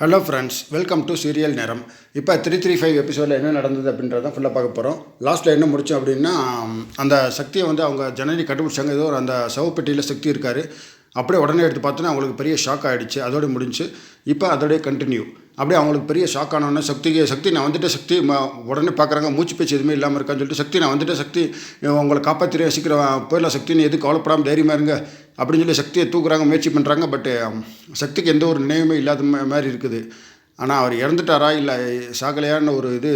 Hello friends welcome to serial நேரம் இப்போ three three five எபிசோடில் என்ன நடந்தது அப்படின்றத ஃபுல்லாக பார்க்க போகிறோம் லாஸ்ட்டில் என்ன முடிச்சோம் அப்படின்னா அந்த சக்தியை வந்து அவங்க ஜனனி கண்டுபிடிச்சாங்க ஏதோ ஒரு அந்த சவப்பெட்டியில் சக்தி இருக்கார். அப்படியே உடனே எடுத்து பார்த்தோன்னா அவங்களுக்கு பெரிய ஷாக் ஆகிடுச்சு அதோட முடிஞ்சு இப்போ அதோடய கண்டினியூ அப்படியே அவங்களுக்கு பெரிய ஷாக் ஆனோடனே சக்திக்கு சக்தி நான் வந்துட்டு சக்தி உடனே பார்க்குறாங்க மூச்சு பேச்சு எதுவுமே இல்லாமல் இருக்கான்னு சொல்லிட்டு சக்தி நான் வந்துட்டு சக்தி உங்களை காப்பாற்றிடுவேன் சீக்கிரம் போயிடலாம் சக்தி நீ எது கவலைப்படாமல் தைரியமாக இருங்க. அப்படின்னு சொல்லி சக்தியை தூக்குறாங்க முயற்சி பண்ணுறாங்க பட்டு um, சக்திக்கு எந்த ஒரு நினைவுமே இல்லாத மாதிரி இருக்குது. ஆனால் அவர் இறந்துட்டாரா இல்லை சாகலையான்னு ஒரு இது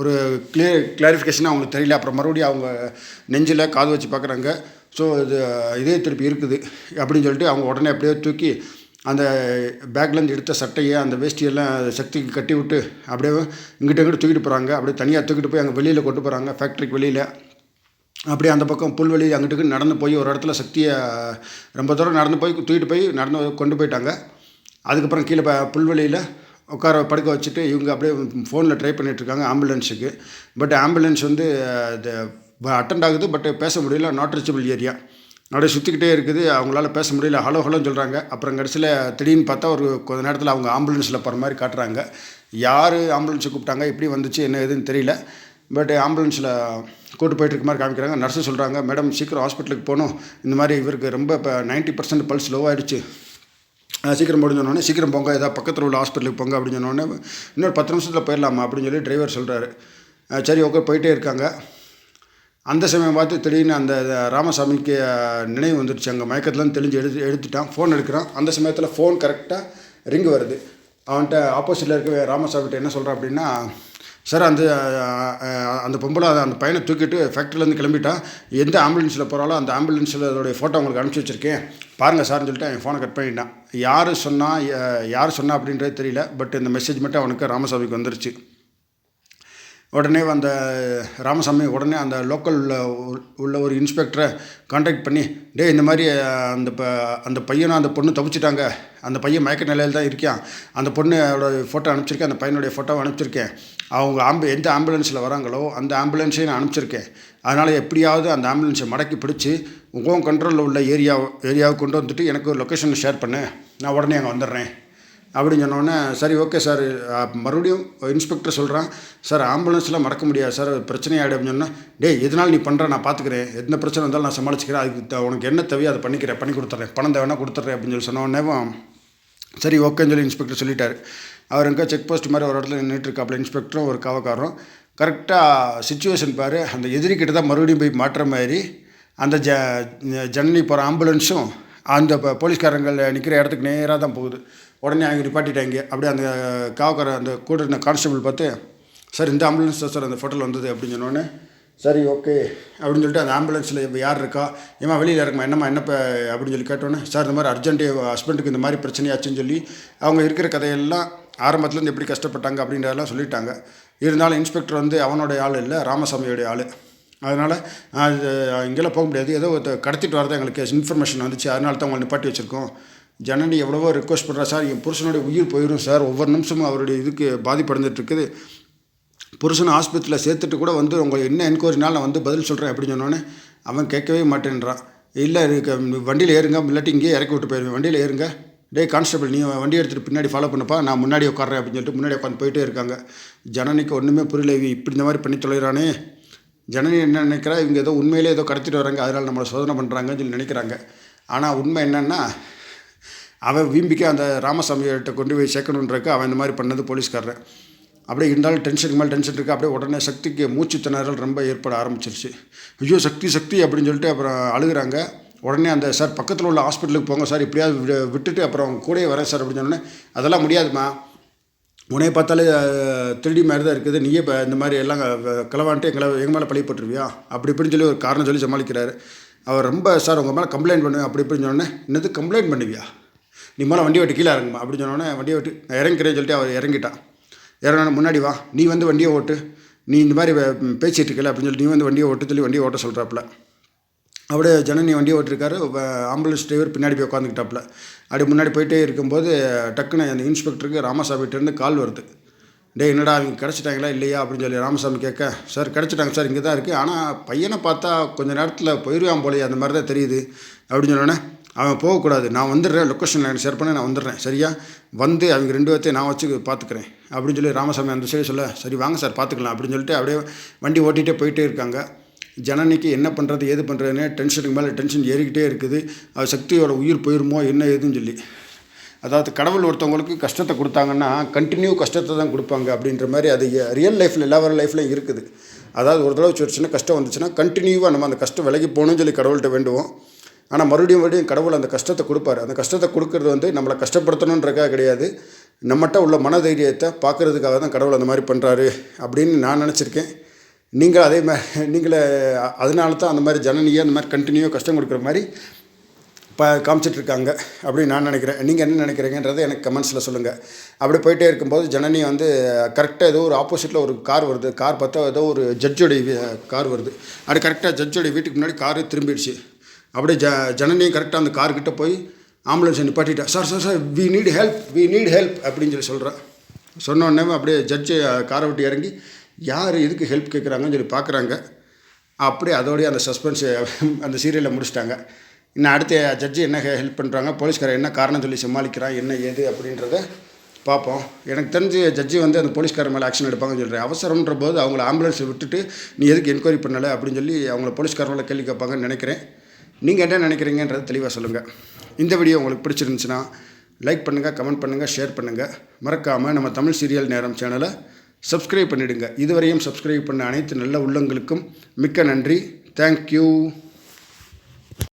ஒரு கிளியர் கிளாரிஃபிகேஷனாக அவங்களுக்கு தெரியல. அப்புறம் மறுபடியும் அவங்க நெஞ்சில் காது வச்சு பார்க்குறாங்க ஸோ இது இதே திருப்பி இருக்குது. அப்படின்னு சொல்லிட்டு அவங்க உடனே அப்படியே தூக்கி அந்த பேக்லேருந்து எடுத்த சட்டையை அந்த வேஷ்டியெல்லாம் சக்திக்கு கட்டி விட்டு அப்படியே இங்கிட்ட இங்கிட்ட தூக்கிட்டு போகிறாங்க அப்படியே தனியாக தூக்கிட்டு போய் அங்கே வெளியில் கொண்டு போகிறாங்க ஃபேக்ட்ரிக்கு வெளியில். அப்படியே அந்த பக்கம் புல்வெளி அங்கிட்டு நடந்து போய் ஒரு இடத்துல சக்தியை ரொம்ப தூரம் நடந்து போய் தூக்கிட்டு போய் நடந்து கொண்டு போயிட்டாங்க. அதுக்கப்புறம் கீழே புல்வெளியில் உட்கார படுக்க வச்சுட்டு இவங்க அப்படியே ஃபோனில் ட்ரை பண்ணிகிட்ருக்காங்க ஆம்புலன்ஸுக்கு பட் ஆம்புலன்ஸ் வந்து அட்டெண்ட் ஆகுது பட் பேச முடியல நாட் ரீச்சபிள் ஏரியா அப்படியே சுற்றிக்கிட்டே இருக்குது அவங்களால பேச முடியல ஹலோ ஹலோன்னு சொல்கிறாங்க அப்புறம் கடைசியில் திடீர்னு பார்த்தா ஒரு கொஞ்ச நேரத்தில் அவங்க ஆம்புலன்ஸில் போகிற மாதிரி காட்டுறாங்க. யார் ஆம்புலன்ஸை கூப்பிட்டாங்க எப்படி வந்துச்சு என்ன ஏதுன்னு தெரியல. பட் ஆம்புலன்ஸில் கூட்டு போயிட்டு மாதிரி காமிக்கிறாங்க. நர்ஸு சொல்கிறாங்க மேடம் சீக்கிரம் ஹாஸ்பிட்டலுக்கு போகணும். இந்த மாதிரி இவருக்கு ரொம்ப இப்போ நைன்ட்டி பர்சன்ட் பல்ஸ் லோ ஆயிடுச்சு. சீக்கிரம் முடிஞ்சோடனே சீக்கிரம் போங்க ஏதாவது பக்கத்தில் உள்ள ஹாஸ்பிட்டலுக்கு போங்க அப்படின்னு சொன்னோடனே இன்னொரு பத்து நிமிஷத்தில் போயிடலாமா? அப்படின்னு சொல்லி டிரைவர் சொல்கிறாரு சரி ஓகே போயிட்டே இருக்காங்க. அந்த சமயம் பார்த்து திடீர்னு அந்த ராமசாமிக்கு நினைவு வந்துடுச்சு அங்கே மயக்கத்துலேருந்து தெளிஞ்சு எடுத்து எடுத்துட்டான். ஃபோன் எடுக்கிறான். அந்த சமயத்தில் ஃபோன் கரெக்டாக ரிங் வருது. அவன்கிட்ட ஆப்போசிட்டில் இருக்க ராமசாமிகிட்ட என்ன சொல்கிறான் அப்படின்னா சார் அந்த அந்த பொம்பளை அந்த பையனை தூக்கிட்டு ஃபேக்ட்ரிலேருந்து கிளம்பிட்டான் எந்த ஆம்புலன்ஸில் போகிறாலோ அந்த ஆம்புலன்ஸில் அதோடைய ஃபோட்டோ உங்களுக்கு அனுப்பிச்சி வச்சுருக்கேன். பாருங்கள் சார்னு சொல்லிட்டு என் ஃபோனை கட் பண்ணிட்டான். யார் சொன்னால் யார் சொன்னா அப்படின்றது தெரியல பட் இந்த மெசேஜ் மட்டும் அவனுக்கு ராமசாமிக்கு வந்துருச்சு. உடனே அந்த ராமசாமி உடனே அந்த லோக்கல் உள்ள ஒரு இன்ஸ்பெக்டரை காண்டாக்ட் பண்ணி டேய் இந்த மாதிரி அந்த ப அந்த பையனும் அந்த பொண்ணு தப்பிச்சிட்டாங்க. அந்த பையன் மயக்க நிலையில் தான் இருக்கான். அந்த பொண்ணோட ஃபோட்டோ அனுப்பிச்சிருக்கேன். அந்த பையனுடைய ஃபோட்டோவை அனுப்பிச்சிருக்கேன். அவங்க ஆம்பு எந்த ஆம்புலன்ஸில் வராங்களோ அந்த ஆம்புலன்ஸையும் நான் அனுப்பிச்சிருக்கேன். அதனால் எப்படியாவது அந்த ஆம்புலன்ஸை மடக்கி பிடிச்சி உங்கள் கண்ட்ரோலில் உள்ள ஏரியா ஏரியாவுக்கு கொண்டு வந்துட்டு எனக்கு ஒரு லொக்கேஷன் ஷேர் பண்ணு. நான் உடனே அங்கே வந்துடுறேன். அப்படின்னு சொன்னோடனே சரி ஓகே சார். மறுபடியும் இன்ஸ்பெக்டர் சொல்கிறான் சார் ஆம்புலன்ஸ்லாம் மறக்க முடியாது சார். பிரச்சனை ஆகிடும் அப்படின்னு சொன்னால் டேய் எதனால நீ பண்ணுற நான் பார்த்துக்கிறேன் எந்த பிரச்சனை வந்தாலும் நான் சமாளிச்சுக்கிறேன். அதுக்கு உனக்கு என்ன தேவையோ அதை பண்ணிக்கிறேன். பண்ணி கொடுத்துட்றேன். பணம் தேவைன்னா கொடுத்துட்றேன். அப்படின்னு சொல்லி சொன்னோடனே சரி ஓகேன்னு சொல்லி இன்ஸ்பெக்டர் சொல்லிட்டார். அவர் எங்கே செக் போஸ்ட் மாதிரி ஒரு இடத்துல நின்றுட்டு இருக்காப்புல. இன்ஸ்பெக்டரும் ஒரு காவக்காரரும் கரெக்டாக சுச்சுவேஷன் பாரு. அந்த எதிரிக்கிட்ட தான் மறுபடியும் போய் மாட்டுற மாதிரி அந்த ஜ ஜன்னி போகிற ஆம்புலன்ஸும் அந்த இப்போ போலீஸ்காரங்கள் நிற்கிற இடத்துக்கு நேராக தான் போகுது. உடனே அவங்க நிப்பாட்டிட்டாங்க. அப்படியே அந்த காவக்கார அந்த கூட இருந்த கான்ஸ்டபிள் பார்த்து சார் இந்த ஆம்புலன்ஸ் தான் சார் அந்த ஃபோட்டோவில் வந்தது. அப்படின்னு சொன்னோடனே சரி ஓகே அப்படின்னு சொல்லிட்டு அந்த ஆம்புலன்ஸில் இப்போ யார் இருக்கா? ஏமா வெளியில் இருக்குமா என்னம்மா என்ன இப்போ அப்படின்னு சொல்லி கேட்டோன்னே சார் இந்த மாதிரி அர்ஜென்ட்டு ஹஸ்பண்டுக்கு இந்த மாதிரி பிரச்சனையாச்சுன்னு சொல்லி அவங்க இருக்கிற கதையெல்லாம் ஆரம்பத்துலேருந்து எப்படி கஷ்டப்பட்டாங்க அப்படின்றதெல்லாம் சொல்லிட்டாங்க. இருந்தாலும் இன்ஸ்பெக்டர் வந்து அவனுடைய ஆள் இல்லை ராமசாமியோடைய ஆள். அதனால் இங்கெல்லாம் போக முடியாது. ஏதோ ஒருத்தர் கடத்திட்டு வரதான் எங்களுக்கு இன்ஃபர்மேஷன் வந்துச்சு. அதனால தான் உங்களை நிப்பாட்டி வச்சுருக்கோம். ஜனனி எவ்வளவோ ரிக்வஸ்ட் பண்ணுறா சார் என் புருஷனுடைய உயிர் போயிடும் சார். ஒவ்வொரு நிமிஷமும் அவருடைய இதுக்கு பாதிப்படைஞ்சிட்டு இருக்குது புருஷனை ஆஸ்பத்திரியில் சேர்த்துட்டு கூட வந்து உங்களுக்கு என்ன என்கொயரினாலும் நான் வந்து பதில் சொல்கிறேன் அப்படின்னு சொன்னோன்னே அவன் கேட்கவே மாட்டேன்றான். இல்லை இதுக்கு வண்டியில் ஏறுங்க. இல்லாட்டி இங்கேயே இறக்கி விட்டு போயிடுவேன் வண்டியில் ஏறுங்க. டேய் கான்ஸ்டபிள் நீ வண்டி எடுத்துகிட்டு பின்னாடி ஃபாலோ பண்ணப்பா. நான் முன்னாடி உட்காறேன் அப்படின்னு சொல்லிட்டு முன்னாடி உட்காந்து போயிட்டே இருக்காங்க. ஜனனிக்கு ஒன்றுமே புரியல. இப்படி இந்த மாதிரி பண்ணி தொலைகிறானே ஜனனி என்ன நினைக்கிறா? இவங்க ஏதோ உண்மையிலே ஏதோ கடத்திட்டு வராங்க அதனால் நம்மளை சோதனை பண்ணுறாங்கன்னு சொல்லி நினைக்கிறாங்க. ஆனால் உண்மை என்னென்னா அவன் வீம்பிக்க அந்த ராமசாமிகிட்ட கொண்டு போய் சேர்க்கணுன்றக்கு அவன் இந்த மாதிரி பண்ணது போலீஸ்காரன் அப்படியே இருந்தாலும் டென்ஷனுக்கு மேலே டென்ஷன் இருக்குது அப்படியே உடனே சக்திக்கு மூச்சு திணறல் ரொம்ப ஏற்பட ஆரம்பிச்சிருச்சு. ஐயோ சக்தி சக்தி அப்படின்னு சொல்லிட்டு அப்புறம் அழுகுறாங்க. உடனே அந்த சார் பக்கத்தில் உள்ள ஹாஸ்பிட்டலுக்கு போங்க சார் இப்படியாவது விட்டுட்டு அப்புறம் கூடயே வரேன் சார் அப்படின்னு சொன்னோன்னே அதெல்லாம் முடியாதும்மா. உன்னைய பார்த்தாலே திருடி மாதிரி தான் இருக்குது. நீயே இப்போ இந்த மாதிரி எல்லாம் கிளவான்ட்டு எங்களை எங்கள் மேலே பழி போட்டுருவியா? அப்படி இப்படின்னு சொல்லி ஒரு காரணம் சொல்லி சமாளிக்கிறாரு. அவர் ரொம்ப சார் உங்கள் மேலே கம்ப்ளைண்ட் பண்ணுவேன் அப்படி இப்படின்னு சொன்னோன்னே என்னது கம்ப்ளைண்ட் பண்ணுவியா? நீ மேலே வண்டி ஓட்டு கீழே இறங்குமா? அப்படின்னு சொன்னோன்னே வண்டியை ஓட்டு நான் இறங்கிக்கிறேன்னு சொல்லிட்டு அவர் இறங்கிட்டான் இறங்கின முன்னாடி வா. நீ வந்து வண்டியை ஓட்டு. நீ இந்த மாதிரி பேசிகிட்டு இருக்கல அப்படின்னு சொல்லி நீ வந்து வண்டியை ஓட்டு சொல்லி வண்டியை ஓட்ட சொல்கிறாப்புல அப்படியே ஜனனி வண்டி ஓட்டிருக்காரு. ஆம்புலன்ஸ் டிரைவர் பின்னாடி போய் உட்காந்துக்கிட்டாப்புல அப்படி முன்னாடி போயிட்டே இருக்கும்போது டக்குன்னு அந்த இன்ஸ்பெக்டருக்கு ராமசாமிகிட்டேருந்து கால் வருது. டேய் என்னடா அவங்க கிடச்சிட்டாங்களா இல்லையா? அப்படின்னு சொல்லி ராமசாமி கேட்க சார் கிடச்சிட்டாங்க சார் இங்கே தான் இருக்குது ஆனால் பையனை பார்த்தா கொஞ்ச நேரத்தில் போயிடுவான் போலயே அந்த மாதிரி தான் தெரியுது. அப்படின்னு சொன்னோன்னே அவன் போகக்கூடாது. நான் வந்துடுறேன். லொக்கேஷன் எனக்கு ஷேர் பண்ண நான் வந்துடுறேன். சரியா? வந்து அவங்க ரெண்டு பேர்த்தையும் நான் வச்சு பார்த்துக்கிறேன் அப்படின்னு சொல்லி ராமசாமி அந்த சைடு சொல்ல சரி வாங்க சார் பார்த்துக்கலாம் அப்படின்னு சொல்லிட்டு அப்படியே வண்டி ஓட்டிகிட்டே போயிட்டே இருக்காங்க. ஜனனிக்கு என்ன பண்ணுறது ஏது பண்ணுறதுனே டென்ஷனுக்கு மேலே டென்ஷன் ஏறிக்கிட்டே இருக்குது. அது சக்தியோட உயிர் போயிருமோ என்ன ஏதுன்னு சொல்லி. அதாவது கடவுள் ஒருத்தவங்களுக்கு கஷ்டத்தை கொடுத்தாங்கன்னா கண்டினியூ கஷ்டத்தை தான் கொடுப்பாங்க அப்படின்ற மாதிரி அது ரியல் லைஃப்பில் எல்லா லைஃப்லையும் இருக்குது. அதாவது ஒரு தடவை ஒரு சின்ன கஷ்டம் வந்துச்சுன்னா கண்டினியூவாக நம்ம அந்த கஷ்டம் விலகி போகணும்னு சொல்லி கடவுள்கிட்ட வேண்டுவோம். ஆனால் மறுபடியும் மறுபடியும் கடவுள் அந்த கஷ்டத்தை கொடுப்பாரு. அந்த கஷ்டத்தை கொடுக்கறது வந்து நம்மளை கஷ்டப்படுத்தணுன்றக்காக கிடையாது. நம்மகிட்ட உள்ள மனதைரியத்தை பார்க்குறதுக்காக தான் கடவுள் அந்த மாதிரி பண்ணுறாரு அப்படின்னு நான் நினச்சிருக்கேன். நீங்கள் அதே மாதிரி நீங்களே அதனால தான் அந்த மாதிரி ஜனனியை அந்த மாதிரி கண்டினியூவாக கஷ்டம் கொடுக்குற மாதிரி ப காமிச்சிட்ருக்காங்க அப்படின்னு நான் நினைக்கிறேன். நீங்கள் என்ன நினைக்கிறீங்கன்றதை எனக்கு கமெண்ட்ஸில் சொல்லுங்கள் அப்படி போயிட்டே இருக்கும்போது ஜனனி வந்து கரெக்டாக ஏதோ ஒரு ஆப்போசிட்டில் ஒரு கார் வருது. கார் பார்த்தா ஏதோ ஒரு ஜட்ஜோடைய கார் வருது. அது கரெக்டாக ஜட்ஜோடைய வீட்டுக்கு முன்னாடி காரு திரும்பிடுச்சு. அப்படியே ஜ ஜனனியும் கரெக்டாக அந்த கார்கிட்ட போய் ஆம்புலன்ஸை நிப்பாட்டிட்டா sir sir sir we need help we need help அப்படின்னு சொல்லி சொல்கிறேன் சொன்ன உடனே அப்படியே ஜட்ஜு காரை விட்டு இறங்கி யார் எதுக்கு ஹெல்ப் கேட்குறாங்கன்னு சொல்லி பார்க்குறாங்க அப்படியே அதோடய அந்த சஸ்பென்ஸ் அந்த சீரியலை முடிச்சிட்டாங்க. இன்னும் அடுத்த ஜட்ஜி என்ன ஹெல்ப் பண்ணுறாங்க போலீஸ்காரர் என்ன காரணம் சொல்லி சமாளிக்கிறான் என்ன ஏது அப்படின்றத பார்ப்போம். எனக்கு தெரிஞ்சு ஜட்ஜி வந்து அந்த போலீஸ்காரர் மேலே ஆக்ஷன் எடுப்பாங்கன்னு சொல்கிறேன் அவசரம்ன்ற போது அவங்கள ஆம்புலன்ஸை விட்டுட்டு நீ எதுக்கு என்கொயரி பண்ணலை அப்படின்னு சொல்லி அவங்கள போலீஸ்காரர் மேலே கேள்வி கேட்பாங்கன்னு நினைக்கிறேன். நீங்கள் என்ன நினைக்கிறீங்கன்றது தெளிவாக சொல்லுங்கள் இந்த வீடியோ உங்களுக்கு பிடிச்சிருந்துச்சுன்னா லைக் பண்ணுங்கள் கமெண்ட் பண்ணுங்கள் ஷேர் பண்ணுங்கள் மறக்காமல் நம்ம தமிழ் சீரியல் நேரம் சேனலை சப்ஸ்கிரைப் பண்ணிவிடுங்க இதுவரையும் சப்ஸ்கிரைப் பண்ண அனைத்து நல்ல உள்ளங்களுக்கும் மிக்க நன்றி. தேங்க்யூ